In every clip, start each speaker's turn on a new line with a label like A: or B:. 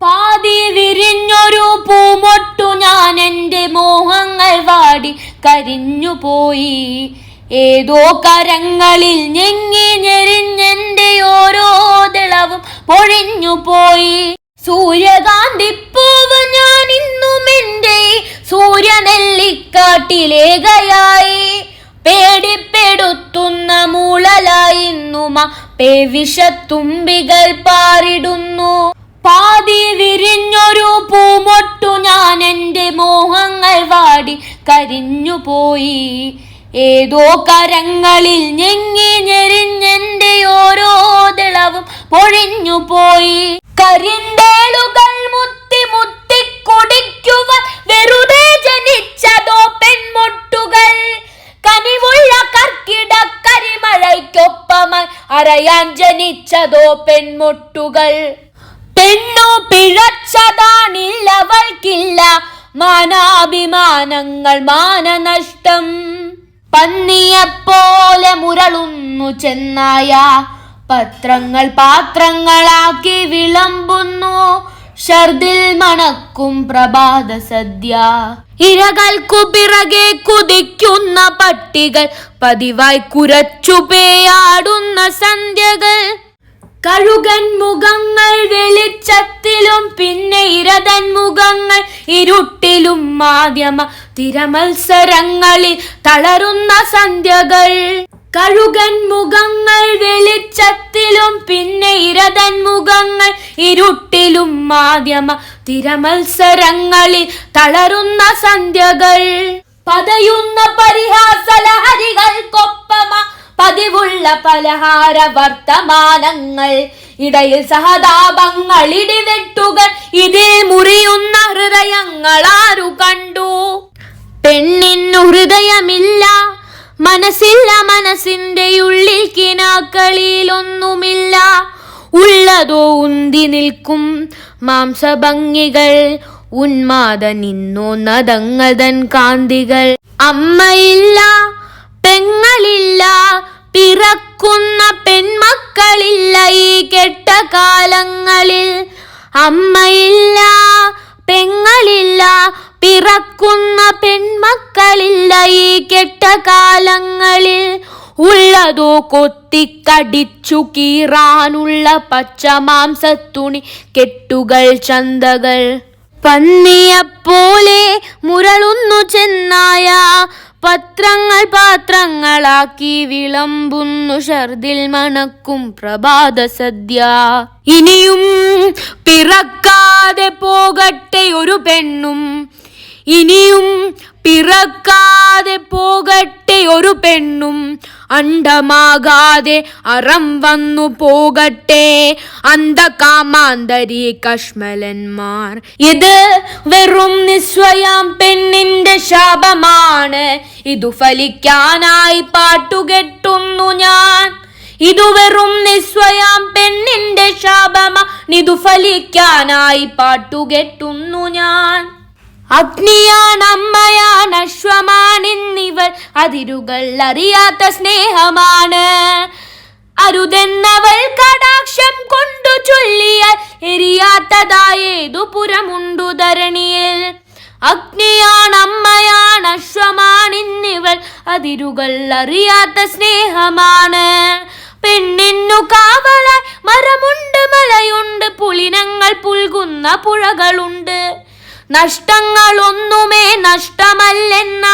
A: പാതി വിരിഞ്ഞൊരു പൂമൊട്ടു ഞാൻ എന്റെ മോഹങ്ങൾ വാടി കരിഞ്ഞു പോയി. ഏതോ കരങ്ങളിൽ ഞെങ്ങി ഞെരിഞ്ഞെന്റെ ഓരോ തിളവും പൊഴിഞ്ഞു പോയി. സൂര്യകാന്തിപ്പൂവ് ഞാൻ ഇന്നും എന്റെ സൂര്യനെല്ലിക്കാട്ടിലേകയായി. പേടിപ്പെടുത്തുന്ന മൂളലായി ഇന്നുമ പേവിഷത്തുമ്പികൾ പാറിടുന്നു. പാതി വിരിഞ്ഞൊരു പൂമൊട്ടു ഞാൻ എന്റെ മോഹങ്ങൾ വാടി കരിഞ്ഞു പോയി. ഏതോ കരങ്ങളിൽ ഞെങ്ങി ഞെരിഞ്ഞെന്റെ ഓരോ തിളവും പൊഴിഞ്ഞു പോയി. അറയാൻ ജനിച്ചതോ പെൺമൊട്ടുകൾ? പെണ്ണു പിഴച്ചതാണില്ലവൾക്കില്ല. മാനാഭിമാനങ്ങൾ മാനനഷ്ടം. പന്നിയെപ്പോലെ മുരളുന്നു ചെന്നായ. പത്രങ്ങൾ പാത്രങ്ങളാക്കി വിളമ്പുന്നു. ഷർദിൽ മണക്കും പ്രഭാത സദ്യ. ഇരകൾക്കു പിറകെ കുതിക്കുന്ന പട്ടികൾ പതിവായി കുരച്ചു പേയാടുന്ന സന്ധ്യകൾ. കഴുകൻ മുഖങ്ങൾ വെളിച്ചത്തിലും പിന്നെ ഇരതൻ മുഖങ്ങൾ ഇരുട്ടിലും മാധ്യമ തിരമത്സരങ്ങളിൽ തളരുന്ന സന്ധ്യകൾ. കഴുകൻ മുഖങ്ങൾ വെളിച്ചത്തിലും പിന്നെ ഇരതൻ മുഖങ്ങൾ ഇരുട്ടിലും മാധ്യമ തിരമത്സരങ്ങളിൽ തളരുന്ന സന്ധ്യകൾ. പതയുന്ന പരിഹാസലഹരികൾക്കൊപ്പമ പതിവുള്ള പലഹാര വർത്തമാനങ്ങൾ. ഇടയിൽ സഹതാപങ്ങൾ ഇടിവെട്ടുകൾ ഇതിൽ മുറിയുന്ന ഹൃദയങ്ങൾ ആരു കണ്ടു? പെണ്ണിന്നു ഹൃദയമില്ല മനസ്സില്ല മനസ്സിന്റെ ഉള്ളിൽ കിനാക്കളിയിലൊന്നുമില്ല. ഉള്ളതോ ഉന്തി നിൽക്കും മാംസഭംഗികൾ. ഉന്മാദ നിന്നോ നദങ്ങതൻ കാന്തികൾ. അമ്മയില്ല പെങ്ങളില്ല പിറക്കുന്ന പെൺമക്കളില്ല ഈ കെട്ട കാലങ്ങളിൽ. ഉള്ളതോ കൊത്തിക്കടിച്ചു കീറാനുള്ള പച്ചമാംസത്തുണി കെട്ടുകൾ ചന്തകൾ. പന്നിയെപ്പോലെ മുരളുന്നു ചെന്നായ പത്രങ്ങൾ പാത്രങ്ങളാക്കി വിളമ്പുന്നു ഷർദിൽ മണക്കും പ്രഭാത സദ്യ. ഇനിയും പിറക്കാതെ പോകട്ടെ ഒരു പെണ്ണും ഇനിയും പിറക്കാതെ പോകട്ടെ ഒരു പെണ്ണും അണ്ടമാകാതെ അറം വന്നു പോകട്ടെ. അന്ധകാമാന്തരി കഷ്മലന്മാർ ഇത് വെറും നിസ്വയാം പെണ്ണിന്റെ ശാപമാണ്. ഇതു ഫലിക്കാനായി പാട്ടുകെട്ടുന്നു ഞാൻ. ഇതു വെറും നിസ്വയം പെണ്ണിന്റെ ശാപമാ. ഇതു ഫലിക്കാനായി പാട്ടുകെട്ടുന്നു ഞാൻ. അഗ്നിയാണ് അമ്മയാണ് അശ്വമാണിന്നിവർ അതിരുകൾ അറിയാത്ത സ്നേഹമാണ്. അരുതെന്നവൾ കടാക്ഷം കൊണ്ടു ചൊല്ലിയാൽ എരിയാത്തതായേതു പുരമുണ്ടു ധരണിയിൽ. അമ്മയാണ് അശ്വമാണിന്നിവൾ അതിരുകൾ അറിയാത്ത സ്നേഹമാണ്. പെണ്ണിന്നു കാവലായി മരമുണ്ട് മലയുണ്ട് പുളിനങ്ങൾ പുൽകുന്ന പുഴകളുണ്ട്. നഷ്ടങ്ങളൊന്നുമേ നഷ്ടമല്ലെന്ന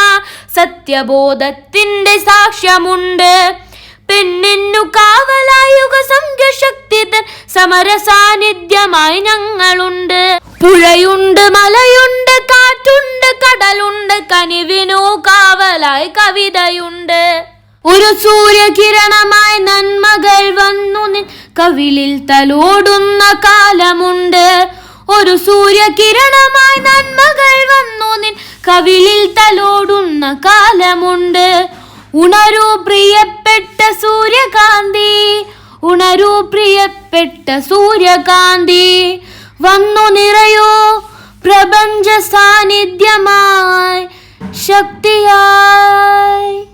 A: സത്യബോധത്തിന്റെ സാക്ഷ്യമുണ്ട്. പെണ്ണിന്നു കാവലായുക സംഘശക്തി സമര സാന്നിധ്യമായി ഞങ്ങളുണ്ട്. പുഴയുണ്ട് മലയുണ്ട് കാറ്റുണ്ട് കടലുണ്ട് കനിവിനു കാവലായി കവിതയുണ്ട്. ഒരു സൂര്യകിരണമായി നന്മകൾ വന്നു നിൻ കവിളിൽ തലോടുന്ന കാലമുണ്ട്. ഒരു സൂര്യകിരണമായി നന്മകൾ വന്നു നിൻ കവിളിൽ തലോടുന്ന കാലമുണ്ട്. ഉണരൂ പ്രിയപ്പെട്ട സൂര്യകാന്തി ഉണരൂ പ്രിയപ്പെട്ട സൂര്യകാന്തി. വന്നു നിറയോ പ്രപഞ്ച സാന്നിധ്യമായി ശക്തിയായി.